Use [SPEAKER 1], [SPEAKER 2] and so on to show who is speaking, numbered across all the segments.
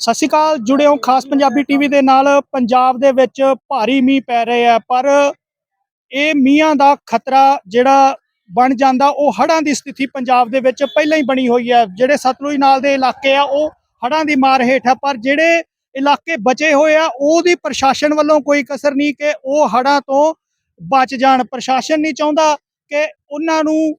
[SPEAKER 1] ਸਤਿ ਸ਼੍ਰੀ ਅਕਾਲ, ਜੁੜੇ ਹੋ ਖਾਸ ਪੰਜਾਬੀ ਟੀਵੀ ਦੇ ਨਾਲ। ਪੰਜਾਬ ਦੇ ਵਿੱਚ ਭਾਰੀ ਮੀਂਹ ਪੈ ਰਹੇ ਆ ਪਰ ਇਹ ਮੀਂਹਾਂ ਦਾ ਖਤਰਾ ਜਿਹੜਾ ਬਣ ਜਾਂਦਾ, ਉਹ ਹੜ੍ਹਾਂ ਦੀ ਸਥਿਤੀ ਪੰਜਾਬ ਦੇ ਵਿੱਚ ਪਹਿਲਾਂ ਹੀ ਬਣੀ ਹੋਈ ਹੈ। ਜਿਹੜੇ ਸਤਲੁਜ ਨਾਲ ਦੇ ਇਲਾਕੇ ਆ, ਉਹ ਹੜ੍ਹਾਂ ਦੀ ਮਾਰ ਹੇਠ ਆ, ਪਰ ਜਿਹੜੇ ਇਲਾਕੇ ਬਚੇ ਹੋਏ ਆ, ਉਹਦੀ ਪ੍ਰਸ਼ਾਸਨ ਵੱਲੋਂ ਕੋਈ ਕਸਰ ਨਹੀਂ ਕਿ ਉਹ ਹੜ੍ਹਾਂ ਤੋਂ ਬਚ ਜਾਣ। ਪ੍ਰਸ਼ਾਸਨ ਨਹੀਂ ਚਾਹੁੰਦਾ ਕਿ ਉਹਨਾਂ ਨੂੰ,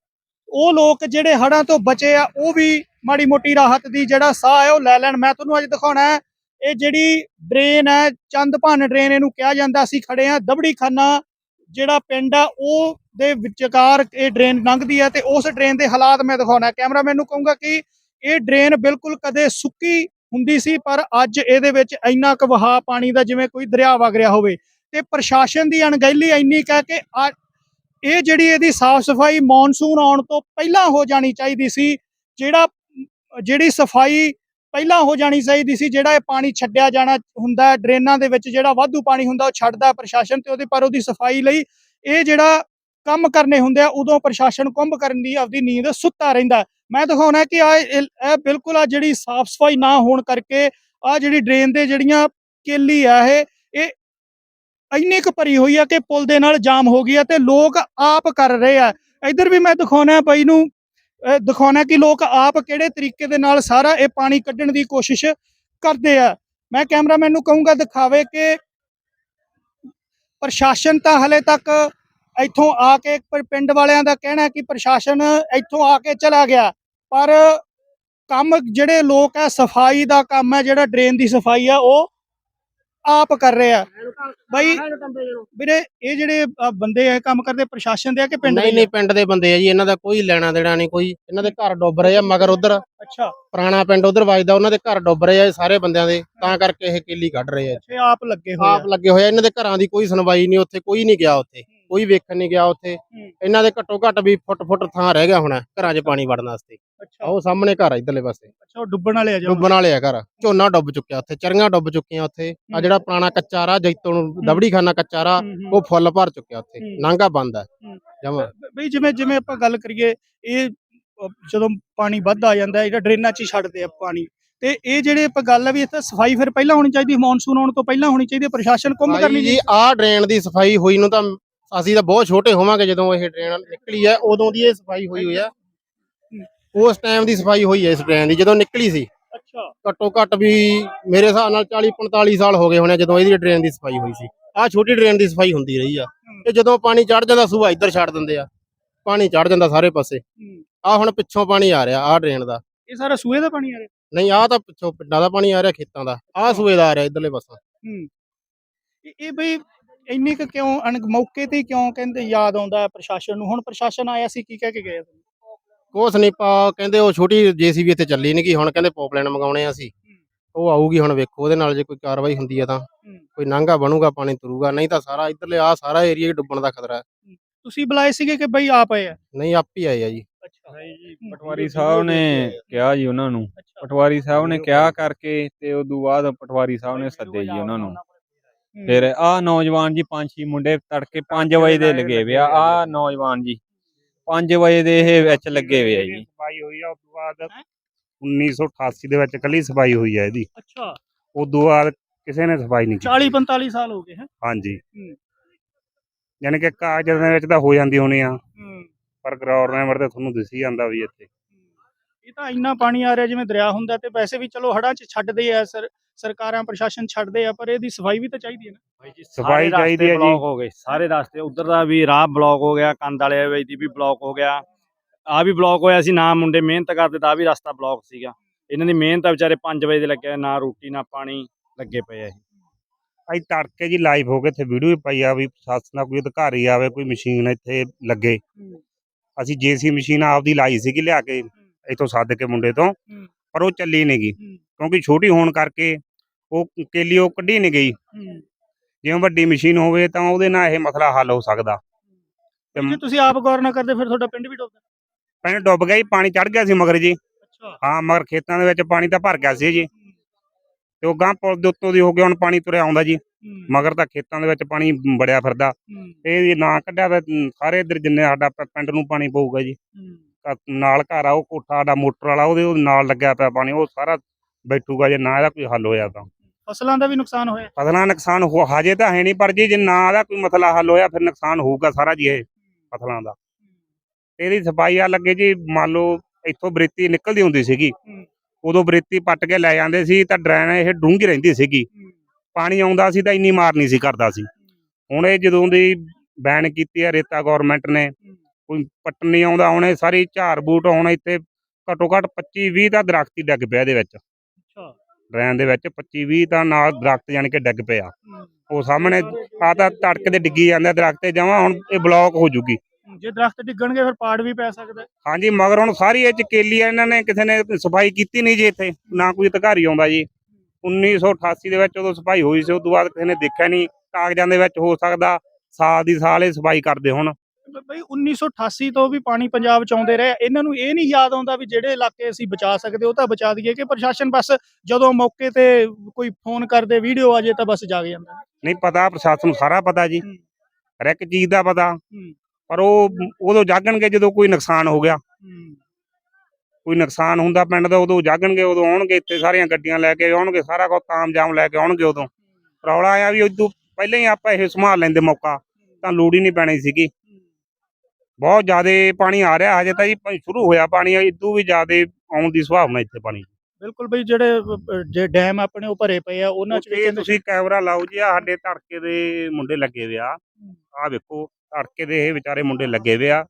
[SPEAKER 1] ਉਹ ਲੋਕ ਜਿਹੜੇ ਹੜ੍ਹਾਂ ਤੋਂ ਬਚੇ ਆ, ਉਹ ਵੀ ਮਾੜੀ ਮੋਟੀ ਰਾਹਤ ਦੀ ਜਿਹੜਾ ਸਾਹ ਹੈ ਉਹ ਲੈ ਲੈਣ। ਮੈਂ ਤੁਹਾਨੂੰ ਅੱਜ ਦਿਖਾਉਣਾ ਹੈ, ਇਹ ਜਿਹੜੀ ਡਰੇਨ ਹੈ ਚੰਦਭਾਨ ਡਰੇਨ ਇਹਨੂੰ ਕਿਹਾ ਜਾਂਦਾ। ਅਸੀਂ ਖੜੇ ਆ ਦਬੜੀ ਖਾਨਾ ਜਿਹੜਾ ਪਿੰਡ ਆ, ਉਹ ਦੇ ਵਿਚਕਾਰ ਇਹ ਡਰੇਨ ਲੰਘਦੀ ਹੈ ਤੇ ਉਸ ਡਰੇਨ ਦੇ ਹਾਲਾਤ ਮੈਂ ਦਿਖਾਉਣਾ ਕੈਮਰਾਮੈਨ ਨੂੰ ਕਹੂੰਗਾ ਕਿ ਇਹ ਡਰੇਨ ਬਿਲਕੁਲ ਕਦੇ ਸੁੱਕੀ ਹੁੰਦੀ ਸੀ, ਪਰ ਅੱਜ ਇਹਦੇ ਵਿੱਚ ਇੰਨਾ ਕੁ ਵਹਾਅ ਪਾਣੀ ਦਾ ਜਿਵੇਂ ਕੋਈ ਦਰਿਆ ਵਗ ਰਿਹਾ ਹੋਵੇ। ਤੇ ਪ੍ਰਸ਼ਾਸਨ ਦੀ ਅਣਗਹਿਲੀ ਇੰਨੀ ਕਹਿ ਕਿ ਆ- ਇਹ ਜਿਹੜੀ ਇਹਦੀ ਸਾਫ਼ ਸਫ਼ਾਈ ਮੌਨਸੂਨ ਆਉਣ ਤੋਂ ਪਹਿਲਾਂ ਹੋ ਜਾਣੀ ਚਾਹੀਦੀ ਸੀ, ਜਿਹੜਾ ਜਿਹੜੀ ਸਫ਼ਾਈ ਪਹਿਲਾਂ ਹੋ ਜਾਣੀ ਚਾਹੀਦੀ ਸੀ, ਜਿਹੜਾ ਇਹ ਪਾਣੀ ਛੱਡਿਆ ਜਾਣਾ ਹੁੰਦਾ ਡਰੇਨਾਂ ਦੇ ਵਿੱਚ ਜਿਹੜਾ ਵਾਧੂ ਪਾਣੀ ਹੁੰਦਾ, ਉਹ ਛੱਡਦਾ ਪ੍ਰਸ਼ਾਸਨ ਤੇ ਉਹਦੇ ਪਰ ਉਹਦੀ ਸਫ਼ਾਈ ਲਈ ਇਹ ਜਿਹੜਾ ਕੰਮ ਕਰਨੇ ਹੁੰਦੇ ਆ, ਉਦੋਂ ਪ੍ਰਸ਼ਾਸਨ ਕੁੰਭ ਕਰਨ ਦੀ ਆਪਦੀ ਨੀਂਦ ਸੁੱਤਾ ਰਹਿੰਦਾ ਮੈਂ ਦਿਖਾਉਣਾ ਕਿ ਆ ਇਹ ਇਹ ਬਿਲਕੁਲ ਆ ਜਿਹੜੀ ਸਾਫ਼ ਸਫ਼ਾਈ ਨਾ ਹੋਣ ਕਰਕੇ ਆ ਜਿਹੜੀ ਡਰੇਨ ਦੇ ਜਿਹੜੀਆਂ ਕੇਲੀ ਆ ਇਹ ਇਹ ਇੰਨੀ ਕੁ ਭਰੀ ਹੋਈ ਆ ਕਿ ਪੁਲ ਦੇ ਨਾਲ ਜਾਮ ਹੋ ਗਈ ਆ ਤੇ ਲੋਕ ਆਪ ਕਰ ਰਹੇ ਆ। ਇੱਧਰ ਵੀ ਮੈਂ ਦਿਖਾਉਣਾ ਬਾਈ ਨੂੰ ਦਿਖਾਉਣਾ ਕਿ ਲੋਕ ਆਪ ਕਿਹੜੇ ਤਰੀਕੇ ਦੇ ਨਾਲ ਸਾਰਾ ਇਹ ਪਾਣੀ ਕੱਢਣ ਦੀ ਕੋਸ਼ਿਸ਼ ਕਰਦੇ ਆ। ਮੈਂ ਕੈਮਰਾਮੈਨ ਨੂੰ ਕਹੂੰਗਾ ਦਿਖਾਵੇ ਕਿ ਪ੍ਰਸ਼ਾਸਨ ਤਾਂ ਹਲੇ ਤੱਕ ਇੱਥੋਂ ਆ ਕੇ ਪਿੰਡ ਵਾਲਿਆਂ ਦਾ ਕਹਿਣਾ ਕਿ ਪ੍ਰਸ਼ਾਸਨ ਇੱਥੋਂ ਆ ਕੇ ਚਲਾ ਗਿਆ। ਪਰ ਕੰਮ ਜਿਹੜੇ ਲੋਕ ਹੈ ਸਫ਼ਾਈ ਦਾ ਕੰਮ ਹੈ, ਜਿਹੜਾ ਡਰੇਨ ਦੀ ਸਫ਼ਾਈ ਆ, ਉਹ ਆਪ ਕਰ ਰਹੇ ਆ। ਬਾਈ ਵੀਰੇ ਇਹ ਜਿਹੜੇ ਬੰਦੇ ਆ ਕੰਮ ਕਰਦੇ ਪ੍ਰਸ਼ਾਸਨ ਦੇ ਆ ਕਿ ਪਿੰਡ ਦੇ
[SPEAKER 2] ਨਹੀਂ ਨਹੀਂ ਪਿੰਡ ਦੇ ਬੰਦੇ ਆ ਜੀ ਇਹਨਾਂ ਦਾ ਕੋਈ ਲੈਣਾ ਦੇਣਾ ਨਹੀਂ ਕੋਈ ਇਹਨਾਂ ਦੇ ਘਰ ਡੁੱਬ ਰਹੇ ਆ ਮਗਰ ਉਧਰ?
[SPEAKER 1] ਅੱਛਾ।
[SPEAKER 2] ਪੁਰਾਣਾ ਪਿੰਡ ਉਧਰ ਵੱਜਦਾ ਉਹਨਾਂ ਦੇ ਘਰ ਡੁੱਬ ਰਹੇ ਆ ਇਹ ਸਾਰੇ ਬੰਦਿਆਂ ਦੇ ਤਾਂ ਕਰਕੇ ਇਹ ਕੇਲੀ ਕੱਢ ਰਹੇ ਆ।
[SPEAKER 1] ਇਹ ਆਪ ਲੱਗੇ ਹੋਏ
[SPEAKER 2] ਆਪ ਲੱਗੇ ਹੋਏ ਆ ਇਹਨਾਂ ਦੇ ਘਰਾਂ ਦੀ ਕੋਈ ਸੁਣਵਾਈ ਨਹੀਂ ਉੱਥੇ ਕੋਈ ਨਹੀਂ ਗਿਆ ਉੱਥੇ ਕੋਈ ਵੇਖਣ ਨਹੀਂ ਗਿਆ ਉੱਥੇ। ਇਹਨਾਂ ਦੇ ਘੱਟੋ ਘੱਟ ਵੀ ਫੁੱਟ ਫੁੱਟ ਥਾਂ ਰਹਿ ਗਿਆ ਹੋਣਾ ਘਰਾਂ 'ਚ ਪਾਣੀ ਵੜਨ ਵਾਸਤੇ।
[SPEAKER 1] ਅੱਛਾ।
[SPEAKER 2] ਉਹ ਸਾਹਮਣੇ ਘਰ ਆ ਇਧਰਲੇ ਪਾਸੇ।
[SPEAKER 1] ਅੱਛਾ ਉਹ ਡੁੱਬਣ ਵਾਲੇ ਆ ਜੋ
[SPEAKER 2] ਡੁੱਬਣ ਵਾਲੇ ਆ ਘਰ। ਝੋਨਾ ਡੁੱਬ ਚੁੱਕਿਆ ਉੱਥੇ ਚਰੀਆਂ ਡੁੱਬ ਚੁੱਕੀਆਂ ਉੱਥੇ। ਆ ਜਿਹੜਾ ਪੁਰਾਣਾ ਕੱਚਾ ਰਾਹ ਜੈਤੋਂ ਦਬੜੀ ਖਾਨਾ ਕੱਚਾ ਰਾਹ ਉਹ ਫੁੱਲ ਭਰ ਚੁੱਕਿਆ ਉੱਥੇ। ਨਾਂਗਾ ਬੰਦ ਹੈ
[SPEAKER 1] ਹੂੰ।
[SPEAKER 2] ਜਮਾ।
[SPEAKER 1] ਬਈ ਜਿਵੇਂ ਜਿਵੇਂ ਆਪਾਂ ਗੱਲ ਕਰੀਏ ਇਹ ਜਦੋਂ ਪਾਣੀ ਵੱਧ ਆ ਜਾਂਦਾ ਜਿਹੜਾ ਡਰੇਨਾਂ 'ਚ ਹੀ ਛੱਡਦੇ ਆ ਪਾਣੀ। ਤੇ ਇਹ ਜਿਹੜੇ ਆਪਾਂ ਗੱਲ ਆ ਵੀ ਇੱਥੇ ਸਫ਼ਾਈ ਫਿਰ ਪਹਿਲਾਂ ਹੋਣੀ ਚਾਹੀਦੀ ਮੌਨਸੂਨ ਆਉਣ ਤੋਂ ਪਹਿਲਾਂ ਹੋਣੀ ਚਾਹੀਦੀ ਪ੍ਰਸ਼ਾਸਨ ਕੁੰਭ ਕਰਨੀ
[SPEAKER 2] ਜੀ ਆਹ ਡਰੇਨ ਦੀ ਸਫ਼ਾਈ ਹੋਈ ਨੂੰ ਤਾਂ ਅਸੀਂ ਤਾਂ ਬਹੁਤ ਛੋਟੇ ਹੋਵਾਂਗੇ ਜਦੋਂ ਇਹ ਡਰੇਨ ਨਿਕਲੀ ਹੈ ਉਦੋਂ ਦੀ ਇਹ ਸਫ਼ਾਈ ਹੋਈ ਹੋਈ ਆ। ਉਸ ਟਾਈਮ ਦੀ ਸਫ਼ਾਈ ਹੋਈ ਹੈ ਇਸ ਡਰੇਨ ਦੀ ਜਦੋਂ ਨਿਕਲੀ ਸੀ।
[SPEAKER 1] ਅੱਛਾ।
[SPEAKER 2] ਘੱਟੋ ਘੱਟ ਵੀ ਮੇਰੇ ਹਿਸਾਬ ਨਾਲ 40 45 ਸਾਲ ਹੋ ਗਏ ਹੋਣੇ ਜਦੋਂ ਇਹਦੀ ਡਰੇਨ ਦੀ ਸਫ਼ਾਈ ਹੋਈ ਸੀ। ਆਹ ਛੋਟੀ ਡਰੇਨ ਦੀ ਸਫ਼ਾਈ ਹੁੰਦੀ ਰਹੀ ਆ। ਤੇ ਜਦੋਂ ਪਾਣੀ ਚੜ ਜਾਂਦਾ ਸੂਆ ਇੱਧਰ ਛੱਡ ਦਿੰਦੇ ਆ। ਪਾਣੀ ਚੜ ਜਾਂਦਾ ਸਾਰੇ ਪਾਸੇ। ਆਹ ਹੁਣ ਪਿੱਛੋਂ ਪਾਣੀ ਆ ਰਿਹਾ ਆਹ ਡਰੇਨ ਦਾ।
[SPEAKER 1] ਇਹ ਸਾਰਾ ਸੂਏ ਦਾ ਪਾਣੀ ਆ ਰਿਹਾ?
[SPEAKER 2] ਨਹੀਂ ਆਹ ਤਾਂ ਪਿੱਛੋਂ ਪਿੰਡਾਂ ਦਾ ਪਾਣੀ ਆ ਰਿਹਾ ਖੇਤਾਂ ਦਾ। ਆਹ ਸੂਏ ਦਾ ਆ ਰਿਹਾ ਇੱਧਰਲੇ ਪਾਸੋਂ।
[SPEAKER 1] ਹੂੰ। ਇਹ- ਬਈ ਇੰਨੀ ਕੁ ਕਿਉਂ ਅਣ ਮੌਕੇ ਤੇ ਕਿਉਂ ਕਹਿੰਦੇ ਯਾਦ ਆਉਂਦਾ ਪ੍ਰਸ਼ਾਸਨ ਨੂੰ? ਹੁਣ ਪ੍ਰਸ਼ਾਸਨ ਆਇਆ ਸੀ ਕੀ ਕਹਿ ਕੇ ਗਏ
[SPEAKER 2] ਕੁਛ ਨਹੀਂ ਪਾ ਕਹਿੰਦੇ ਉਹ ਛੋਟੀ ਜੀਸੀਬੀ ਇੱਥੇ ਚੱਲੀ ਨਹੀਂ ਗਈ ਹੁਣ ਕਹਿੰਦੇ ਪੋਪਲੈਨ ਮੰਗਾਉਣੇ ਆ ਅਸੀਂ। ਉਹ ਆਊਗੀ ਹੁਣ ਵੇਖੋ ਉਹਦੇ ਨਾਲ ਜੇ ਕੋਈ ਕਾਰਵਾਈ ਹੁੰਦੀ ਆ ਤਾਂ। ਕੋਈ ਨਾਂਗਾ ਬਣੂਗਾ ਪਾਣੀ ਤੁਰੂਗਾ ਨਹੀਂ ਤਾਂ ਸਾਰਾ ਇੱਧਰਲੇ ਆ ਸਾਰਾ ਏਰੀਆ ਹੀ ਡੁੱਬਣ ਦਾ ਖਤਰਾ ਹੈ।
[SPEAKER 1] ਤੁਸੀਂ ਬੁਲਾਏ ਸੀਗੇ ਕਿ ਬਈ ਆਪ ਆਏ ਆ?
[SPEAKER 2] ਨਹੀਂ ਆਪ ਹੀ ਆਏ ਆ ਜੀ।
[SPEAKER 1] ਅੱਛਾ।
[SPEAKER 3] ਪਟਵਾਰੀ ਸਾਹਿਬ ਨੇ ਕਿਹਾ ਜੀ ਉਹਨਾਂ ਨੂੰ। ਪਟਵਾਰੀ ਸਾਹਿਬ ਨੇ ਕਿਹਾ ਕਰਕੇ ਤੇ ਉਦੋਂ ਬਾਅਦ ਪਟਵਾਰੀ ਸਾਹਿਬ ਨੇ ਸੱਦੇ ਜੀ ਉਹਨਾਂ ਨੂੰ। ਫਿਰ ਆ ਨੌਜਵਾਨ ਜੀ ਪੰਜ ਛੇ ਮੁੰਡੇ ਤੜਕੇ 5 ਵਜੇ ਦੇ ਲੱਗੇ ਵੇ ਆ ਨੌਜਵਾਨ ਜੀ। 5 ਵਜੇ ਦੇ ਇਹ ਵਿੱਚ ਲੱਗੇ ਵੇ ਆ ਜੀ।
[SPEAKER 4] ਸਫ਼ਾਈ ਹੋਈ ਆ ਉਸ ਤੋਂ ਬਾਅਦ 1988 ਦੇ ਵਿੱਚ ਕੱਲੀ ਸਫ਼ਾਈ ਹੋਈ ਆ ਇਹਦੀ।
[SPEAKER 1] ਅੱਛਾ।
[SPEAKER 4] ਉਸ ਤੋਂ ਬਾਅਦ ਕਿਸੇ ਨੇ ਸਫ਼ਾਈ ਨਹੀਂ ਕੀਤੀ।
[SPEAKER 1] 40 45 ਸਾਲ ਹੋ ਗਏ ਹੈ?
[SPEAKER 4] ਹਾਂਜੀ। ਯਾਨੀ ਕਿ ਕਾਗਜ਼ਾਂ ਦੇ ਵਿੱਚ ਤਾਂ ਹੋ ਜਾਂਦੀ ਹੋਣੀ ਆ। ਪਰ ਗਰਾਊਂਡ ਨੰਬਰ ਤੇ ਤੁਹਾਨੂੰ ਦਿਸੀ ਜਾਂਦਾ ਵੀ ਇੱਥੇ।
[SPEAKER 1] ਇਹ ਤਾਂ ਇੰਨਾ ਪਾਣੀ ਆ ਰਿਹਾ ਜਿਵੇਂ ਦਰਿਆ ਹੁੰਦਾ ਤੇ ਵੈਸੇ ਵੀ ਚਲੋ ਹੜਾਂ 'ਚ ਛੱਡਦੇ ਆ ਸਰ। ਸਰਕਾਰਾਂ ਪ੍ਰਸ਼ਾਸਨ ਛੱਡਦੇ ਆ ਪਰ ਇਹਦੀ ਸਫ਼ਾਈ ਵੀ ਤਾਂ ਚਾਹੀਦੀ ਹੈ ਨਾ।
[SPEAKER 4] ਸਫ਼ਾਈ ਚਾਹੀਦੀ ਹੈ ਜੀ।
[SPEAKER 5] ਬਲੌਕ ਹੋ ਗਏ ਸਾਰੇ ਰਸਤੇ ਉਧਰ ਦਾ ਵੀ ਰਾਹ ਬਲੌਕ ਹੋ ਗਿਆ ਕੰਦ ਵਾਲੇ ਵਿੱਚ ਦੀ ਵੀ ਬਲੌਕ ਹੋ ਗਿਆ। ਆ ਵੀ ਬਲੌਕ ਹੋਇਆ ਸੀ ਨਾ ਮੁੰਡੇ ਮਿਹਨਤ ਕਰਦੇ ਤਾਂ ਆਹ ਵੀ ਰਸਤਾ ਬਲੌਕ ਸੀਗਾ। ਇਹਨਾਂ ਦੀ ਮਿਹਨਤ ਆ ਵਿਚਾਰੇ 5 ਵਜੇ ਦੇ ਲੱਗੇ ਨਾ ਰੋਟੀ ਨਾ ਪਾਣੀ ਲੱਗੇ ਪਏ ਆ।
[SPEAKER 4] ਅੱਜ ਤੜਕੇ ਜੀ ਲਾਈਵ ਹੋ ਕੇ ਇੱਥੇ ਵੀਡੀਓ ਵੀ ਪਾਈ ਆ ਵੀ ਪ੍ਰਸ਼ਾਸਨ ਦਾ ਕੋਈ ਅਧਿਕਾਰੀ ਆਵੇ ਕੋਈ ਮਸ਼ੀਨ ਇੱਥੇ ਲੱਗੇ। ਅਸੀਂ ਜੇਸੀ ਮਸ਼ੀਨ ਆਪਦੀ ਲਾਈ ਸੀਗੀ ਲਿਆ ਕੇ ਇੱਥੋਂ ਸੱਦ ਕੇ ਮੁੰਡੇ ਤੋਂ। ਪਰ ਉਹ ਚੱਲੀ ਨਹੀਂ ਗਈ। ਕਿਉਂਕਿ ਛੋਟੀ ਹੋਣ ਕਰਕੇ ਉਹ ਕੇਲੀ ਉਹ ਕੱਢੀ ਨਹੀਂ ਗਈ। ਜਿਵੇਂ ਵੱਡੀ ਮਸ਼ੀਨ ਹੋਵੇ ਤਾਂ ਉਹਦੇ ਨਾਲ ਇਹ ਮਸਲਾ ਹੱਲ ਹੋ ਸਕਦਾ। ਤੇ
[SPEAKER 1] ਜੇ ਤੁਸੀਂ ਆਪ ਗੌਰ ਨਾ ਕਰਦੇ ਫਿਰ ਤੁਹਾਡਾ ਪਿੰਡ ਵੀ ਡੁੱਬਦਾ
[SPEAKER 4] ਪਿੰਡ ਡੁੱਬ ਗਿਆ ਜੀ ਪਾਣੀ ਚੜ ਗਿਆ ਸੀ ਮਗਰ ਜੀ।
[SPEAKER 1] ਅੱਛਾ।
[SPEAKER 4] ਹਾਂ ਮਗਰ ਖੇਤਾਂ ਦੇ ਵਿੱਚ ਪਾਣੀ ਤਾਂ ਭਰ ਗਿਆ ਸੀ ਜੀ। ਤੇ ਉਹ ਗਾਂ ਪੁਲ ਦੇ ਉੱਤੋਂ ਦੀ ਹੋ ਗਿਆ ਹੁਣ ਪਾਣੀ ਤੁਰਿਆ ਆਉਂਦਾ ਜੀ। ਮਗਰ ਤਾਂ ਖੇਤਾਂ ਦੇ ਵਿੱਚ ਪਾਣੀ ਬੜਿਆ ਫਿਰਦਾ। ਇਹ ਨਾ ਕੱਢਿਆ ਤਾਂ ਸਾਰੇ ਇਧਰ ਜਿੰਨੇ ਸਾਡਾ ਪਿੰਡ ਨੂੰ ਪਾਣੀ ਪਊਗਾ ਜੀ। ਨਾਲ ਘਰ ਆ ਉਹ ਕੋਠਾ ਸਾਡਾ ਮੋਟਰ ਵਾਲਾ ਉਹਦੇ ਉਹ ਨਾਲ ਲੱਗਿਆ ਪਿਆ ਪਾਣੀ ਉਹ ਸਾਰਾ ਬੈਠੂਗਾ ਜੇ ਨਾ ਇਹਦਾ ਕੋਈ ਹੱਲ ਹੋਇਆ ਤਾਂ।
[SPEAKER 1] ਫਸਲਾਂ ਦਾ ਵੀ ਨੁਕਸਾਨ ਹੋਇਆ?
[SPEAKER 4] ਫਸਲਾਂ ਨੁਕਸਾਨ ਹੋ ਹਜੇ ਤਾਂ ਹੈ ਨਹੀਂ ਪਰ ਜੀ ਜੇ ਨਾ ਇਹਦਾ ਕੋਈ ਮਸਲਾ ਹੱਲ ਹੋਇਆ ਫਿਰ ਨੁਕਸਾਨ ਹੋਊਗਾ ਸਾਰਾ ਜੀ ਇਹ ਫਸਲਾਂ ਦਾ। ਇਹਦੀ ਸਫ਼ਾਈ ਆ ਲੱਗੇ ਜੀ ਮੰਨ ਲਓ ਇੱਥੋਂ ਬਰੇਤੀ ਨਿਕਲਦੀ ਹੁੰਦੀ ਸੀਗੀ। ਉਦੋਂ ਬਰੇਤੀ ਪੱਟ ਕੇ ਲੈ ਜਾਂਦੇ ਸੀ ਤਾਂ ਡਰੇਨ ਇਹ ਡੂੰਘੀ ਰਹਿੰਦੀ ਸੀਗੀ। ਪਾਣੀ ਆਉਂਦਾ ਸੀ ਤਾਂ ਇੰਨੀ ਮਾਰ ਨਹੀਂ ਸੀ ਕਰਦਾ ਸੀ। ਹੁਣ ਇਹ ਜਦੋਂ ਦੀ ਬੈਨ ਕੀਤੀ ਹੈ ਰੇਤਾ ਗਵਰਨਮੈਂਟ ਨੇ ਕੋਈ ਨਹੀਂ ਆਉਂਦਾ ਹੁਣ ਸਾਰੀ ਝਾੜ ਬੂਟ ਹੁਣ ਇੱਥੇ ਘੱਟੋ ਘੱਟ 25 20 ਤਾਂ ਦਰਖਤ ਹੀ ਡਿੱਗ ਪਿਆ ਇਹਦੇ ਵਿੱਚ।
[SPEAKER 1] ਅੱਛਾ।
[SPEAKER 4] ਡਰੇਨ ਦੇ ਵਿੱਚ 25 20 ਤਾਂ ਨਾਲ ਦਰਖਤ ਜਾਣ ਕੇ ਡਿੱਗ ਪਿਆ ਉਹ ਸਾਹਮਣੇ ਆ ਤਾਂ ਤੜਕ ਦੇ ਡਿੱਗੀ ਜਾਂਦਾ ਦਰਖਤ ਜਮਾ ਹੁਣ ਇਹ ਬਲੌਕ ਹੋ ਜੂਗੀ।
[SPEAKER 1] ਜੇ ਦਰਖਤ ਡਿੱਗਣਗੇ ਫਿਰ ਪਾੜ ਵੀ ਪੈ ਸਕਦਾ।
[SPEAKER 4] ਹਾਂਜੀ ਮਗਰ ਹੁਣ ਸਾਰੀ ਇਹ ਚ ਕੇਲੀ ਆ ਇਹਨਾਂ ਨੇ ਕਿਸੇ ਨੇ ਸਫ਼ਾਈ ਕੀਤੀ ਨਹੀਂ ਜੀ ਇੱਥੇ ਨਾ ਕੋਈ ਅਧਿਕਾਰੀ ਆਉਂਦਾ ਜੀ। 1988 ਦੇ ਵਿੱਚ ਉਦੋਂ ਸਫ਼ਾਈ ਹੋਈ ਸੀ ਉਸ ਤੋਂ ਬਾਅਦ ਕਿਸੇ ਨੇ ਦੇਖਿਆ ਨਹੀਂ ਕਾਗਜ਼ਾਂ ਦੇ ਵਿੱਚ ਹੋ ਸਕਦਾ ਸਾਲ ਦੀ ਸਾਲ ਇਹ ਸਫ਼ਾਈ ਕਰਦੇ ਹੁਣ।
[SPEAKER 1] ਬਈ 1988 ਤੋਂ ਵੀ ਪਾਣੀ ਪੰਜਾਬ ਚ ਆਉਂਦੇ ਰਹੇ। ਇਹਨਾਂ ਨੂੰ ਇਹ ਨਹੀਂ ਯਾਦ ਆਉਂਦਾ ਵੀ ਜਿਹੜੇ ਇਲਾਕੇ ਅਸੀਂ ਬਚਾ ਸਕਦੇ ਉਹ ਤਾਂ ਬਚਾ ਦਈਏ ਕਿ ਪ੍ਰਸ਼ਾਸਨ ਬਸ ਜਦੋਂ ਮੌਕੇ ਤੇ ਕੋਈ ਫੋਨ ਕਰਦੇ ਵੀਡੀਓ ਆ ਜੇ ਤਾਂ ਬਸ ਜਾਗ ਜਾਂਦਾ
[SPEAKER 4] ਨਹੀਂ ਪਤਾ ਪ੍ਰਸ਼ਾਸਨ ਨੂੰ ਸਾਰਾ ਪਤਾ ਜੀ। ਹਰ ਇੱਕ ਚੀਜ਼ ਦਾ ਪਤਾ। ਪਰ ਉਹ ਉਦੋਂ ਜਾਗਣਗੇ ਜਦੋਂ ਕੋਈ ਨੁਕਸਾਨ ਹੋ ਗਿਆ। ਕੋਈ ਨੁਕਸਾਨ ਹੁੰਦਾ ਪਿੰਡ ਦਾ ਉਦੋਂ ਜਾਗਣਗੇ ਉਦੋਂ ਆਉਣਗੇ ਇੱਥੇ ਸਾਰੀਆਂ ਗੱਡੀਆਂ ਲੈ ਕੇ ਆਉਣਗੇ ਸਾਰਾ ਕੁਝ ਤਾਮਜਾਮ ਲੈ ਕੇ ਆਉਣਗੇ ਉਦੋਂ। ਰੌਲਾ ਆਇਆ ਵੀ ਉਦੋਂ ਪਹਿਲਾਂ ਹੀ ਆਪਾਂ ਇਹ ਸੰਭਾਲ ਲੈਂਦੇ ਮੌਕਾ ਤਾਂ ਲੋੜ ਹੀ ਨਹੀਂ ਪੈਣੀ ਸੀਗੀ। ਬਹੁਤ ਜ਼ਿਆਦਾ ਪਾਣੀ ਆ ਰਿਹਾ ਹਜੇ ਤਾਂ ਜੀ ਪ- ਸ਼ੁਰੂ ਹੋਇਆ ਪਾਣੀ ਇਦੋਂ ਵੀ ਜ਼ਿਆਦਾ ਆਉਣ ਦੀ ਸੰਭਾਵਨਾ ਇੱਥੇ ਪਾਣੀ
[SPEAKER 1] ਬਿਲਕੁਲ ਬਈ ਜਿਹੜੇ ਜੇ ਡੈਮ ਆਪਣੇ ਉਹ ਭਰੇ ਪਏ ਆ ਉਹਨਾਂ ਚ ਵੀ ਕਹਿੰਦੇ
[SPEAKER 4] ਤੁਸੀਂ ਕੈਮਰਾ ਲਾਓ ਜੀ ਆ ਸਾਡੇ ਧੜਕੇ ਦੇ ਮੁੰਡੇ ਲੱਗੇ ਵੇ ਆ। ਵੇਖੋ ਧੜਕੇ ਦੇ ਇਹ ਵਿਚਾਰੇ ਮੁੰਡੇ ਲੱਗੇ ਵੇ ਆ।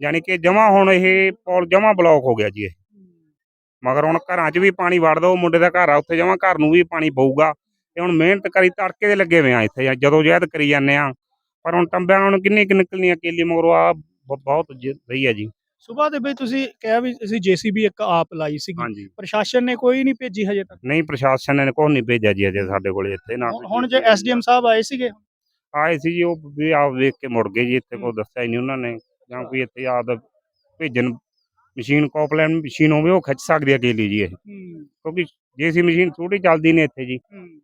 [SPEAKER 4] ਯਾਨੀ ਕਿ ਜਮਾ ਹੁਣ ਇਹ ਪੌਲ ਜਮਾ ਬਲੌਕ ਹੋ ਗਿਆ ਜੀ ਇਹ। ਮਗਰ ਹੁਣ ਘਰਾਂ 'ਚ ਵੀ ਪਾਣੀ ਵੜਦਾ ਉਹ ਮੁੰਡੇ ਦਾ ਘਰ ਆ ਉੱਥੇ ਜਮਾ ਘਰ ਨੂੰ ਵੀ ਪਾਣੀ ਪਊਗਾ। ਤੇ ਹੁਣ ਮਿਹਨਤ ਕਰੀ ਤੜਕੇ ਦੇ ਲੱਗੇ ਵੇ ਆ ਇੱਥੇ ਜਾਂ ਜਦੋਂ ਜਹਿਦ ਕਰੀ ਜਾਂਦੇ ਆ। ਪਰ ਹੁਣ ਟੰਬਿਆਂ ਨੂੰ ਕਿੰਨੀ ਕਿ ਨਿਕਲਣੀ ਆ ਕੇਲੀ ਮਗਰੋਂ ਆ ਬਹੁਤ ਜ- ਰਹੀ ਆ ਜੀ।
[SPEAKER 1] ਸਵੇਰ ਦੇ ਬਈ ਤੁਸੀਂ ਕਿਹਾ ਵੀ ਅਸੀਂ ਜੀਸੀਬੀ ਇੱਕ ਆਪ ਲਾਈ ਸੀਗੀ।
[SPEAKER 4] ਹਾਂਜੀ।
[SPEAKER 1] ਪ੍ਰਸ਼ਾਸਨ ਨੇ ਕੋਈ ਨਹੀਂ ਭੇਜੀ ਹਜੇ ਤੱਕ।
[SPEAKER 4] ਨਹੀਂ ਪ੍ਰਸ਼ਾਸਨ ਨੇ ਕੋਈ ਨਹੀਂ ਭੇਜਿਆ ਜੀ ਅਜੇ ਸਾਡੇ ਕੋਲੇ ਇੱਥੇ ਨਾ
[SPEAKER 1] ਹੁਣ- ਹੁਣ ਜੇ ਐਸਡੀਐਮ ਸਾਹਿਬ ਆਏ ਸੀਗੇ?
[SPEAKER 4] ਆਏ ਸੀ ਜੀ ਉਹ ਵੀ ਆਪ ਵੇਖ ਕੇ ਮੁੜ ਗਏ ਜੀ ਇੱਥੇ ਕੋਈ ਦੱਸਿਆ ਹੀ ਨਹੀਂ ਉਹਨਾਂ ਨੇ। ਕੋਈ ਇੱਥੇ ਆਦ ਭੇਜਣ ਮਸ਼ੀਨ ਕੋਪਲੈਨ ਮਸ਼ੀਨ ਹੋਵੇ ਉਹ ਖਿੱਚ ਸਕਦੀ ਹੈ ਕੇਲੀ ਜੀ ਇਹ। ਕਿਉਂਕਿ ਜੇਸੀ ਮਸ਼ੀਨ ਥੋੜੀ ਚੱਲਦੀ ਨੇ ਇੱਥੇ ਜੀ।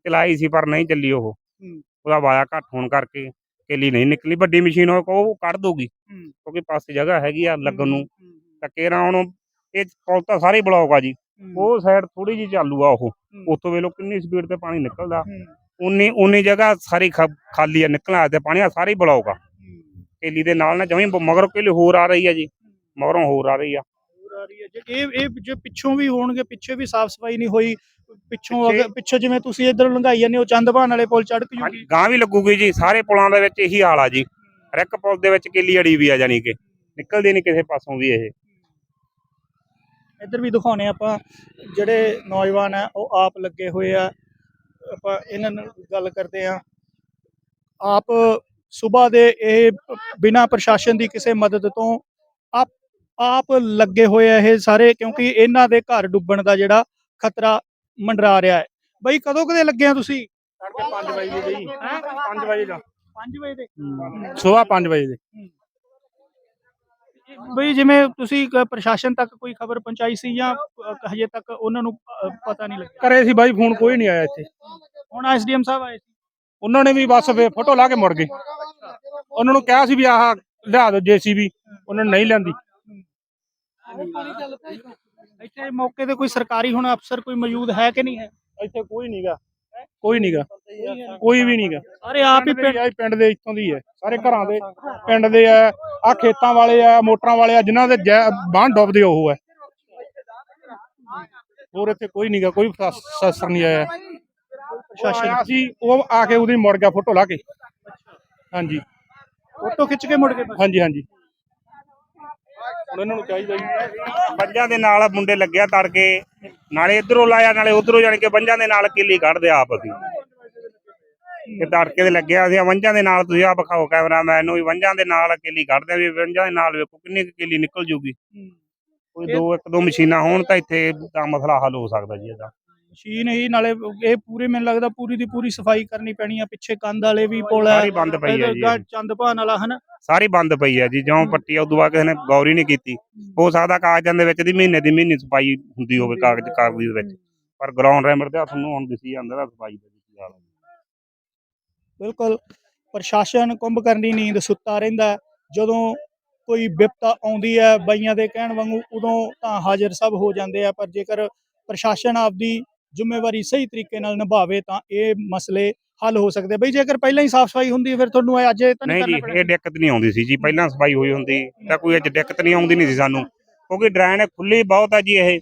[SPEAKER 4] ਚਲਾਈ ਸੀ ਪਰ ਨਹੀਂ ਚੱਲੀ ਉਹ। ਉਹਦਾ ਵਾਇਆ ਘੱਟ ਹੋਣ ਕਰਕੇ ਕੇਲੀ ਨਹੀਂ ਨਿਕਲੀ ਵੱਡੀ ਮਸ਼ੀਨ ਹੋਵੇ ਉਹ ਕੱਢ ਦੋਗੀ ਕਿਉਂਕਿ ਪਾਸੇ ਜਗ੍ਹਾ ਹੈਗੀ ਆ ਲੱਗਣ ਨੂੰ। ਤਾਂ ਕੇਰਾ ਹੁਣ ਇਹ ਪੁਲ ਤਾਂ ਸਾਰੇ ਬਲੌਕ ਆ ਜੀ। ਉਹ ਸਾਈਡ ਥੋੜੀ ਜੀ ਚਾਲੂ ਆ ਉਹ। ਉੱਥੋਂ ਵੇਲੋ ਕਿੰਨੀ ਸਪੀਡ ਤੇ ਪਾਣੀ ਨਿਕਲਦਾ। ਉਨੀ ਉਨੀ ਜਗ੍ਹਾ ਸਾਰੀ ਖਾਲੀ ਆ ਨਿਕਲਣਾ ਤੇ ਪਾਣੀ ਆ ਸਾਰੀ ਬਲੌਕ ਆ। ਕੇਲੀ ਦੇ ਨਾਲ ਨਾ ਜਮੀ ਮਗਰ ਕੇਲੀ ਹੋਰ ਆ ਰਹੀ ਆ ਜੀ। ਮਗਰੋਂ ਹੋਰ ਆ ਰਹੀ ਆ।
[SPEAKER 1] ਹੋਰ ਆ ਰਹੀ ਹੈ ਜੇ ਇਹ ਇਹ ਜੇ ਪਿੱਛੋਂ ਵੀ ਹੋਣਗੇ ਪਿੱਛੇ ਵੀ ਸਾਫ਼ ਸਫ਼ਾਈ ਨਹੀਂ ਹੋਈ ਪਿੱਛੋਂ
[SPEAKER 4] ਪਿੱਛੇ-
[SPEAKER 1] ਜਿਵੇਂ ਤੁਸੀਂ ਇੱਧਰ ਲੰਘਾਈ ਜਾਂਦੇ ਹੋ ਚੰਦਬਾਨ ਵਾਲੇ ਪੁਲ ਚੜ੍ਹ ਕੇ
[SPEAKER 4] ਹਾਂਜੀ ਗਾਂ ਵੀ ਲੱਗੂਗੀ ਜੀ ਸਾਰੇ ਪੁਲਾਂ ਦੇ ਵਿੱਚ ਇਹੀ ਹਾਲ ਆ ਜੀ। ਹਰ ਇੱਕ ਪੁਲ ਦੇ ਵਿੱਚ ਕੇਲੀ ਅੜੀ ਵੀ ਆ ਜਾਨੀ ਕਿ। ਨਿਕਲਦੀ ਨਹੀਂ ਕਿਸੇ ਪਾਸੋਂ ਵੀ ਇਹ।
[SPEAKER 1] ਇੱਧਰ ਵੀ ਦਿਖਾਉਣੇ ਆਪਾਂ ਜਿਹੜੇ ਨੌਜਵਾਨ ਆ ਉਹ ਆਪ ਲੱਗੇ ਹੋਏ ਆ। ਆਪਾਂ ਇਹਨਾਂ ਨਾਲ ਗੱਲ ਕਰਦੇ ਆ। ਆਪ ਸਵੇਰ ਦੇ ਇਹ ਬਿਨਾ ਪ੍ਰਸ਼ਾਸਨ ਦੀ ਕਿਸੇ ਮਦਦ ਤੋਂ ਆਪ ਆਪ ਲੱਗੇ ਹੋਏ ਆ ਇਹ ਸਾਰੇ ਕਿਉਂਕਿ ਇਹਨਾਂ ਦੇ ਘਰ ਡੁੱਬਣ ਦਾ ਜਿਹੜਾ ਖਤਰਾ ਮੰਡਰਾ ਰਿਹਾ ਹੈ। ਬਈ ਕਦੋਂ ਕਦੇ ਲੱਗੇ ਆ ਤੁਸੀਂ?
[SPEAKER 6] 5 ਵਜੇ ਦੇ ਜੀ। 5 ਵਜੇ ਦਾ।
[SPEAKER 1] 5 ਵਜੇ ਦੇ।
[SPEAKER 6] ਸਵੇਰ 5 ਵਜੇ ਦੇ।
[SPEAKER 1] ਬਈ ਜਿਵੇਂ ਤੁਸੀਂ ਕ- ਪ੍ਰਸ਼ਾਸਨ ਤੱਕ ਕੋਈ ਖਬਰ ਪਹੁੰਚਾਈ ਸੀ ਜਾਂ ਅ, ਹਜੇ ਤੱਕ ਉਹਨਾਂ ਨੂੰ ਅ, ਪਤਾ ਨਹੀਂ ਲੱਗਿਆ?
[SPEAKER 6] ਕਰੇ ਸੀ ਬਾਈ ਫੋਨ ਕੋਈ ਨਹੀਂ ਆਇਆ ਇੱਥੇ।
[SPEAKER 1] ਹੁਣ ਐਸਡੀਐਮ ਸਾਹਿਬ ਆਏ ਸੀ।
[SPEAKER 6] ਉਹਨਾਂ ਨੇ ਵੀ ਬਸ ਫੇ ਫੋਟੋ ਲਾ ਕੇ ਮੁੜ ਗਏ। ਉਹਨਾਂ ਨੂੰ ਕਿਹਾ ਸੀ ਵੀ ਆਹ ਲਿਆ ਦਿਓ ਜੀਸੀਬੀ ਉਹਨਾਂ ਨੇ ਨਹੀਂ ਲਿਆਂਦੀ
[SPEAKER 1] ਇੱਥੇ ਮੌਕੇ ਤੇ ਕੋਈ ਸਰਕਾਰੀ ਹੁਣ ਅਫਸਰ ਕੋਈ ਮੌਜੂਦ ਹੈ ਕਿ ਨਹੀਂ ਹੈ?
[SPEAKER 6] ਇੱਥੇ ਕੋਈ ਨਹੀਂਗਾ ਕੋਈ ਨਹੀਂਗਾ ਕੋਈ ਵੀ ਨਹੀਂਗਾ
[SPEAKER 1] ਸਾਰੇ ਆਪ ਹੀ ਪਿੰਡ
[SPEAKER 6] ਦੇ ਇੱਥੋਂ ਦੀ ਹੈ। ਸਾਰੇ ਘਰਾਂ ਦੇ। ਪਿੰਡ ਦੇ ਆ ਆ ਖੇਤਾਂ ਵਾਲੇ ਆ ਮੋਟਰਾਂ ਵਾਲੇ ਆ ਜਿਨ੍ਹਾਂ ਦੇ ਬਾਂਹ ਡੁੱਬਦੇ ਉਹ ਹੈ। ਹੋਰ ਇੱਥੇ ਕੋਈ ਨਹੀਂਗਾ ਕੋਈ ਅਫਸਰ ਨਹੀਂ ਆਇਆ। ਪ੍ਰਸ਼ਾਸਨ। ਸੀ ਉਹ ਆ ਕੇ ਉਹਦੀ ਮੁੜ ਗਿਆ ਫੋਟੋ ਲਾ ਕੇ। ਹਾਂਜੀ।
[SPEAKER 1] ਫੋਟੋ ਖਿੱਚ ਕੇ ਮੁੜ ਕੇ।
[SPEAKER 6] ਹਾਂਜੀ ਹਾਂਜੀ। ਹੁਣ ਇਹਨਾਂ ਨੂੰ ਚਾਹੀਦਾ ਜੀ
[SPEAKER 4] ਬੰਜਾਂ ਦੇ ਨਾਲ ਮੁੰਡੇ ਲੱਗਿਆ ਤੜਕੇ, ਨਾਲੇ ਇਧਰੋਂ ਲਾਇਆ, ਨਾਲੇ ਉਧਰੋਂ ਜਾਣੀ ਕਿ ਬੰਜਾਂ ਦੇ ਨਾਲ ਕਿੱਲੀ ਕੱਢਦੇ ਆਪ ਅਸੀਂ। ਤੇ ਤੜਕੇ ਦੇ ਲੱਗਿਆ ਅਸੀਂ ਵੰਜਾਂ ਦੇ ਨਾਲ ਤੁਸੀਂ ਆ ਵਿਖਾਓ ਕੈਮਰਾਮੈਨ ਨੂੰ ਵੀ ਵੰਜਾਂ ਦੇ ਨਾਲ ਕਿੱਲੀ ਕੱਢਦੇ ਵੀ ਵੰਜਾਂ ਦੇ ਨਾਲ ਵੇਖੋ ਕਿੰਨੀ ਕੁ ਕਿੱਲੀ ਨਿਕਲ ਜੂਗੀ। ਕੋਈ ਦੋ, ਇੱਕ ਦੋ ਮਸ਼ੀਨਾਂ ਹੋਣ ਤਾਂ ਇੱਥੇ ਦਾ ਮਸਲਾ ਹੱਲ ਹੋ ਸਕਦਾ ਜੀ ਇਹਦਾ।
[SPEAKER 1] ਮਸ਼ੀਨ ਹੀ ਨਾਲੇ ਇਹ ਪੂਰੇ ਮੈਨੂੰ ਲੱਗਦਾ ਪੂਰੀ ਦੀ ਪੂਰੀ ਸਫ਼ਾਈ ਕਰਨੀ ਪੈਣੀ ਆ ਪਿੱਛੇ ਕੰਧ ਵਾਲੇ ਵੀ ਪੁਲ ਹੈ।
[SPEAKER 4] ਸਾਰੀ ਬੰਦ ਪਈ ਹੈ ਜੀ। ਇਹ।
[SPEAKER 1] ਚੰਦਪਾਨ ਵਾਲਾ ਹਨਾ?
[SPEAKER 4] ਸਾਰੀ ਬੰਦ ਪਈ ਹੈ ਜੀ ਜਿਉਂ ਪੱਟੀ ਆ ਉਦੋਂ ਬਾਅਦ ਕਿਸੇ ਨੇ ਗੌਰ ਹੀ ਨਹੀਂ ਕੀਤੀ। ਹੋ ਸਕਦਾ ਕਾਗਜ਼ਾਂ ਦੇ ਵਿੱਚ ਦੀ ਮਹੀਨੇ ਦੀ ਮਹੀਨੇ ਸਫ਼ਾਈ ਹੁੰਦੀ ਹੋਵੇ ਕਾਗਜ਼ ਕਾਗਜ਼ੀ ਦੇ ਵਿੱਚ। ਪਰ ਗਰਾਊਂਡ ਰੈਮਰ ਤੇ ਤੁਹਾਨੂੰ ਹੁਣ ਦਿਸੀ ਜਾਂਦਾ ਦਾ ਸਫ਼ਾਈ ਦਾ ਕੀ ਹਾਲ ਹੈ
[SPEAKER 1] ਬਿਲਕੁਲ। ਪ੍ਰਸ਼ਾਸਨ ਕੁੰਭ ਕਰਨੀ ਨੀਂਦ ਸੁੱਤਾ ਰਹਿੰਦਾ। ਹੈ। ਜਦੋਂ ਕੋਈ ਵਿਪਤਾ ਆਉਂਦੀ ਹੈ ਬਾਈਆਂ ਦੇ ਕਹਿਣ ਵਾਂਗੂ ਉਦੋਂ ਤਾਂ ਹਾਜ਼ਰ ਸਭ ਹੋ ਜਾਂਦੇ ਆ ਪਰ ਜੇਕਰ ਪ੍ਰਸ਼ਾਸਨ ਆਪਦੀ ਜ਼ਿੰਮੇਵਾਰੀ ਸਹੀ ਤਰੀਕੇ ਨਾਲ ਨਿਭਾਵੇ ਤਾਂ ਇਹ ਮਸਲੇ ਹੱਲ ਹੋ ਸਕਦੇ ਬਈ ਜੇਕਰ ਪਹਿਲਾਂ ਹੀ ਸਾਫ਼ ਸਫ਼ਾਈ ਹੁੰਦੀ ਫਿਰ ਤੁਹਾਨੂੰ ਅੱਜ ਇਹ ਤਾਂ
[SPEAKER 4] ਨਹੀਂ ਜੀ
[SPEAKER 1] ਕਰਨਾ
[SPEAKER 4] ਇਹ ਦਿੱਕਤ ਨਹੀਂ ਆਉਂਦੀ ਸੀ ਜੀ। ਪਹਿਲਾਂ ਸਫ਼ਾਈ ਹੋਈ ਹੁੰਦੀ ਤਾਂ ਕੋਈ ਅੱਜ ਦਿੱਕਤ ਨਹੀਂ ਆਉਂਦੀ ਨਹੀਂ ਸੀ ਸਾਨੂੰ। ਕਿਉਂਕਿ ਡਰੇਨ ਖੁੱਲੀ ਬਹੁਤ ਆ ਜੀ ਇਹ।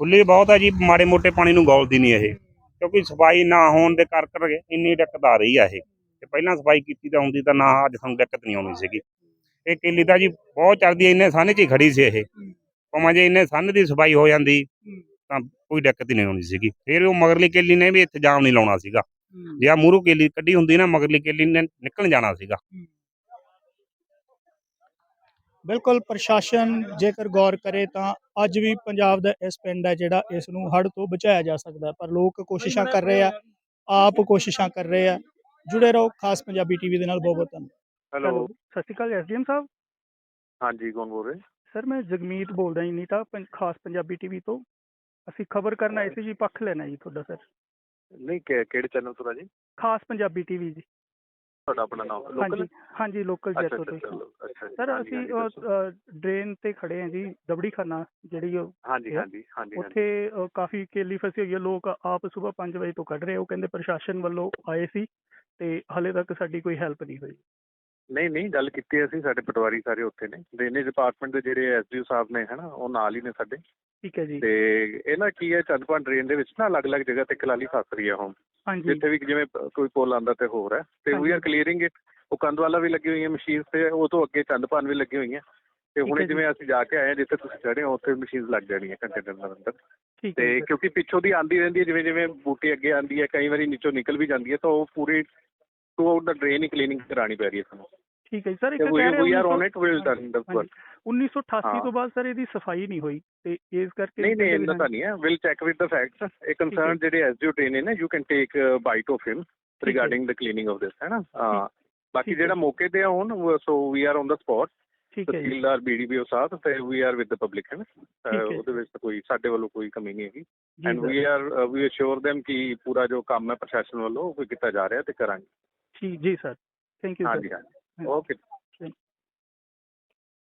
[SPEAKER 4] ਖੁੱਲੀ ਬਹੁਤ ਆ ਜੀ ਮਾੜੇ ਮੋਟੇ ਪਾਣੀ ਨੂੰ ਗੌਲਦੀ ਨਹੀਂ ਇਹ। ਕਿਉਂਕਿ ਸਫ਼ਾਈ ਨਾ ਹੋਣ ਦੇ ਕਰਕੇ ਇੰਨੀ ਦਿੱਕਤ ਆ ਰਹੀ ਆ ਇਹ। ਤੇ ਪਹਿਲਾਂ ਸਫ਼ਾਈ ਕੀਤੀ ਤਾਂ ਹੁੰਦੀ ਤਾਂ ਨਾ ਅੱਜ ਸਾਨੂੰ ਦਿੱਕਤ ਨਹੀਂ ਆਉਣੀ ਸੀਗੀ। ਇਹ ਕਿੱਲੀ ਤਾਂ ਜੀ ਬਹੁਤ ਚੱਲਦੀ ਐ ਇੰਨੇ ਸੰਨ 'ਚ ਹੀ ਖੜੀ ਸੀ ਇਹ। ਭਾਵੇਂ ਜੇ ਇੰਨੇ ਸੰਨ ਦੀ ਸਫ਼ਾਈ ਹੋ ਜਾਂਦੀ ਤਾਂ ਕੋਈ ਦਿੱਕਤ ਹੀ ਨਹੀਂ ਆਉਣੀ ਸੀਗੀ। ਫਿਰ ਉਹ ਮਗਰਲੀ ਕਿੱਲੀ ਨੇ ਵੀ ਇੱਥੇ ਜਾਮ ਨਹੀਂ ਲਾਉਣਾ ਸੀਗਾ। ਜੇ ਆ ਮੂਰੂ ਕੇਲੀ ਕੱਢੀ ਹੁੰਦੀ ਨਾ ਮਗਰਲੀ ਕੇਲੀ ਨੇ ਨਿਕਲ ਜਾਣਾ ਸੀਗਾ।
[SPEAKER 1] ਬਿਲਕੁਲ ਪ੍ਰਸ਼ਾਸਨ ਜੇਕਰ ਗੌਰ ਕਰੇ ਤਾਂ ਅੱਜ ਵੀ ਪੰਜਾਬ ਦਾ ਇਸ ਪਿੰਡ ਹੈ ਜਿਹੜਾ ਇਸ ਨੂੰ ਹੜ੍ਹ ਤੋਂ ਬਚਾਇਆ ਜਾ ਸਕਦਾ। ਪਰ ਲੋਕ ਕੋਸ਼ਿਸ਼ਾਂ ਕਰ ਰਹੇ ਆ ਆਪ ਕੋਸ਼ਿਸ਼ਾਂ ਕਰ ਰਹੇ ਆ। ਜੁੜੇ ਰਹੋ ਖਾਸ ਪੰਜਾਬੀ ਟੀਵੀ ਦੇ ਨਾਲ ਬਹੁਤ ਬਹੁਤ ਧੰਨਵਾਦ।
[SPEAKER 7] ਹੈਲੋ।
[SPEAKER 8] ਸਤਿ ਸ਼੍ਰੀ ਅਕਾਲ ਐਸਡੀਐਮ ਸਾਹਿਬ।
[SPEAKER 7] ਹਾਂਜੀ ਕੌਣ ਬੋਲ ਰਹੇ?
[SPEAKER 8] ਸਰ ਮੈਂ ਜਗਮੀਤ ਬੋਲਦਾ ਜੀ ਨੀਤਾ ਖਾਸ ਪੰਜਾਬੀ ਟੀਵੀ ਤੋਂ। ਅਸੀਂ ਖਬਰ ਕਰਨ ਆਏ ਸੀ ਜੀ ਪੱਖ ਲੈਣਾ ਜੀ ਤੁਹਾਡਾ ਸਰ।
[SPEAKER 7] ਨਹੀਂ ਕਿ- ਕਿਹੜੇ ਚੈਨਲ ਤੋਂ ਰਾਜੀ
[SPEAKER 8] ਖਾਸ ਪੰਜਾਬੀ ਟੀਵੀ ਜੀ।
[SPEAKER 7] ਤੁਹਾਡਾ ਆਪਣਾ ਨਾਮ ਲੋਕਲ
[SPEAKER 8] ਹਾਂਜੀ ਹਾਂਜੀ ਲੋਕਲ ਜੈਤੋ ਤੋਂ
[SPEAKER 7] ਅੱਛਾ ਜੀ,
[SPEAKER 8] ਸਰ
[SPEAKER 7] ਹਾਂਜੀ,
[SPEAKER 8] ਅਸੀਂ
[SPEAKER 7] ਹਾਂਜੀ, ਦੱਸੋ।
[SPEAKER 8] ਡਰੇਨ ਤੇ ਖੜੇ ਹਾਂ ਜੀ ਦਬੜੀ ਖਾਨਾ ਜਿਹੜੀ ਉਹ
[SPEAKER 7] ਹਾਂਜੀ। ਹਾਂਜੀ ਹਾਂਜੀ।
[SPEAKER 8] ਉੱਥੇ ਕਾਫੀ ਕੇਲੀ ਫਸੀ ਹੋਈ ਹੈ। ਲੋਕ ਆਪ ਸਵੇਰ 5 ਵਜੇ ਤੋਂ ਕੱਢ ਰਹੇ ਉਹ ਕਹਿੰਦੇ ਪ੍ਰਸ਼ਾਸਨ ਵੱਲੋਂ ਆਏ ਸੀ ਤੇ ਹਲੇ ਤੱਕ ਸਾਡੀ ਕੋਈ ਹੈਲਪ ਨਹੀਂ ਹੋਈ।
[SPEAKER 7] ਨਹੀਂ ਨਹੀਂ ਗੱਲ ਕੀਤੀ ਅਸੀਂ ਸਾਡੇ ਪਟਵਾਰੀ ਸਾਰੇ ਉੱਥੇ ਨੇ। ਡਰੇਨੇਜ ਡਿਪਾਰਟਮੈਂਟ ਦੇ ਜਿਹੜੇ ਐਸਡੀਓ ਸਾਹਿਬ ਨੇ ਹਨਾ ਉਹ ਨਾਲ ਹੀ ਨੇ ਸਾਡੇ।
[SPEAKER 8] ਠੀਕ ਹੈ ਜੀ।
[SPEAKER 7] ਤੇ ਇਹ ਨਾ ਕੀ ਹੈ ਚੰਦਪਾਨ ਡਰੇਨ ਦੇ ਵਿੱਚ ਨਾ ਅਲੱਗ-ਅਲੱਗ ਜਗ੍ਹਾ ਤੇ ਕਲਾਲੀ ਫਸ ਰਹੀ ਹੈ ਹੁਣ
[SPEAKER 8] ਹਾਂਜੀ।
[SPEAKER 7] ਜਿੱਥੇ ਵੀ ਜਿਵੇਂ ਕੋਈ ਪੁਲ ਆਂਦਾ ਤੇ ਹੋਰ ਹੈ। ਤੇ ਵੀ। ਆਰ ਕਲੀਅਰਿੰਗ ਇਟ ਉਹ ਕੰਦਵਾਲਾ ਵੀ ਲੱਗੀ ਹੋਈ ਹੈ ਮਸ਼ੀਨ ਤੇ ਉਹ ਤੋਂ ਅੱਗੇ ਚੰਦਪਾਨ ਵੀ ਲੱਗੀ ਹੋਈਆਂ ਤੇ ਹੁਣੇ। ਜਿਵੇਂ ਅਸੀਂ ਜਾ ਕੇ ਆਏ ਜਿੱਥੇ ਤੁਸੀਂ ਖੜੇ ਹੋ ਉੱਥੇ ਮਸ਼ੀਨ ਲੱਗ ਜਾਣੀ ਹੈ ਘੰਟੇ ਦੇ ਅੰਦਰ ਤੇ ਕਿਉਂਕਿ ਪਿੱਛੋਂ ਦੀ ਆਂਦੀ ਰਹਿੰਦੀ ਹੈ ਜਿਵੇਂ ਜਿਵੇਂ ਬੂਟੀ ਅੱਗੇ ਆਂਦੀ ਹੈ ਕਈ ਵਾਰੀ ਨੀਚੋਂ ਨਿਕਲ ਵੀ ਜਾਂਦੀ ਹੈ ਤਾਂ ਉਹ ਪੂਰੀ ਟੂ ਆਊਟ ਦਾ ਡਰੇਨ ਹੀ ਕਲੀਨਿੰਗ ਕਰਾਣੀ ਪੈ ਰਹੀ ਹੈ ਸਾਨੂੰ।
[SPEAKER 8] ਠੀਕ ਹੈ। ਸਰ ਇੱਕ ਕਹਿ ਰਹੇ
[SPEAKER 7] we are
[SPEAKER 8] 1900
[SPEAKER 7] on it will done the
[SPEAKER 8] ਹਾਂਜੀ। 1988
[SPEAKER 7] ਹਾਂ।
[SPEAKER 8] ਤੋਂ ਬਾਅਦ ਸਰ ਇਹਦੀ ਸਫ਼ਾਈ ਨਹੀਂ ਹੋਈ ਤੇ ਇਸ ਕਰਕੇ
[SPEAKER 7] ਨਹੀਂ ਨਹੀਂ ਇੰਨਾ ਤਾਂ ਨਹੀਂ ਹੈ। Will check with the facts ਇਹ ਕੰਸਰਨ ਜਿਹੜੇ ਐਸਡੀਓ ਟ੍ਰੇਨ ਨੇ you can take bite of him regarding the cleaning of this ਹੈ ਨਾ? ਬਾਕੀ। ਜਿਹੜਾ ਮੌਕੇ ਤੇ ਆ ਹੁਣ so we are on the spot
[SPEAKER 8] ਠੀਕ ਹੈ ਜੀ।
[SPEAKER 7] ਤਹਿਸੀਲਦਾਰ ਬੀਡੀਪੀਓ ਸਾਹਿਬ ਤੇ we are with the public ਹੈ। ਉਹਦੇ ਵਿੱਚ ਕੋਈ ਸਾਡੇ ਵੱਲੋਂ ਕੋਈ ਕਮੀ ਨਹੀਂ ਹੈਗੀ। And we are we assure them ਕਿ ਪੂਰਾ ਜੋ ਕੰਮ ਹੈ ਪ੍ਰਸ਼ਾਸਨ ਵੱਲੋਂ ਉਹ ਕੀਤਾ ਜਾ ਰਿਹਾ ਤੇ ਕਰਾਂਗੇ।
[SPEAKER 8] ਜੀ ਜੀ ਸਰ ਥੈਂਕ ਯੂ ਸਰ
[SPEAKER 7] ਹਾਂਜੀ ਹਾਂਜੀ ਓਕੇ